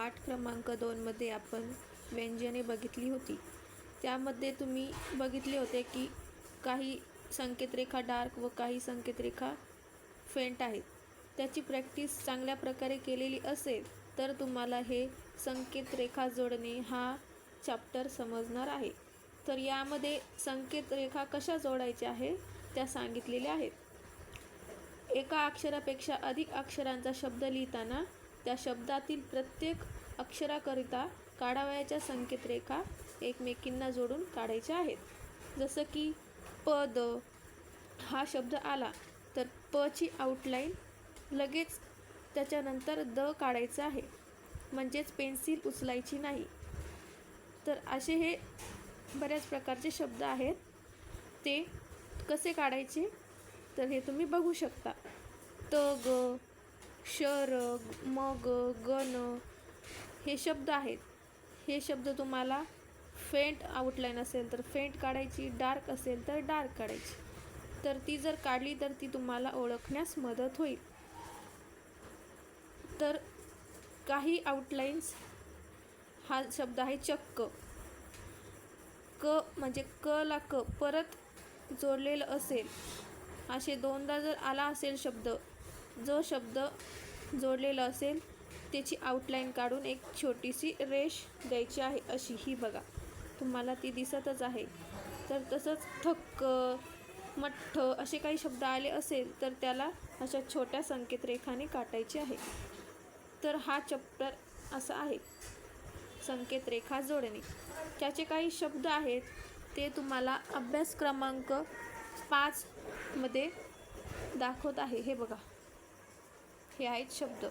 पाठ क्रमांक दोनमध्ये आपण व्यंजने बघितली होती. त्यामध्ये तुम्ही बघितले होते की काही संकेतरेखा डार्क व काही संकेतरेखा फेंट आहेत. त्याची प्रॅक्टिस चांगल्या प्रकारे केलेली असेल तर तुम्हाला हे संकेतरेखा जोडणे हा चॅप्टर समजणार आहे. तर यामध्ये संकेतरेखा कशा जोडायच्या आहे त्या सांगितलेल्या आहेत. एका अक्षरापेक्षा अधिक अक्षरांचा शब्द लिहिताना त्या शब्दातील प्रत्येक अक्षराकरिता काढावयाच्या संकेतरेखा एकमेकींना जोडून काढायच्या आहेत. जसं की पद हा शब्द आला तर प ची आउटलाईन लगेच त्याच्यानंतर द काढायचं आहे. म्हणजेच पेन्सिल उचलायची नाही. तर असे हे बऱ्याच प्रकारचे शब्द आहेत. ते कसे काढायचे? तर हे तुम्ही बघू शकता. त ग क्षर मग गण हे शब्द आहेत. हे शब्द तुम्हाला फेंट आउटलाईन असेल तर फेंट काढायची डार्क असेल तर डार्क काढायची. तर ती जर काढली तर ती तुम्हाला ओळखण्यास मदत होईल. तर काही आउटलाईन्स हा शब्द आहे चक्क. क म्हणजे क ला क परत जोडलेलं असेल. असे दोनदा जर आला असेल शब्द जो शब्द जोडलेला असेल त्याची आउटलाईन काढून एक छोटीशी रेष द्यायची आहे अशी. ही बघा. तुम्हाला ती दिसतच आहे. तर तसंच थक्क मठ्ठ असे काही शब्द आले असेल तर त्याला अशा छोट्या संकेतरेखाने काटायचे आहे. तर हा चॅप्टर असा आहे. संकेतरेखा जोडणे. त्याचे काही शब्द आहेत. ते तुम्हाला अभ्यास क्रमांक पाचमध्ये दाखवत आहे. हे बघा. हे आहेत शब्द.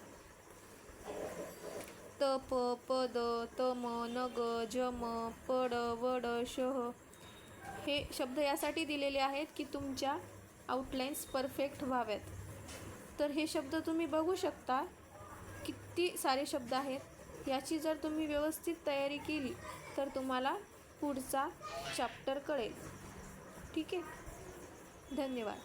तप पद तम नग जम पड वड शह हे. शब्द यासाठी दिलेले आहेत की तुमच्या आउटलाईन्स परफेक्ट व्हाव्यात. तर हे शब्द तुम्ही बघू शकता. किती सारे शब्द आहेत. याची जर तुम्ही व्यवस्थित तयारी केली तर तुम्हाला पुढचा चॅप्टर कळेल. ठीक आहे? धन्यवाद.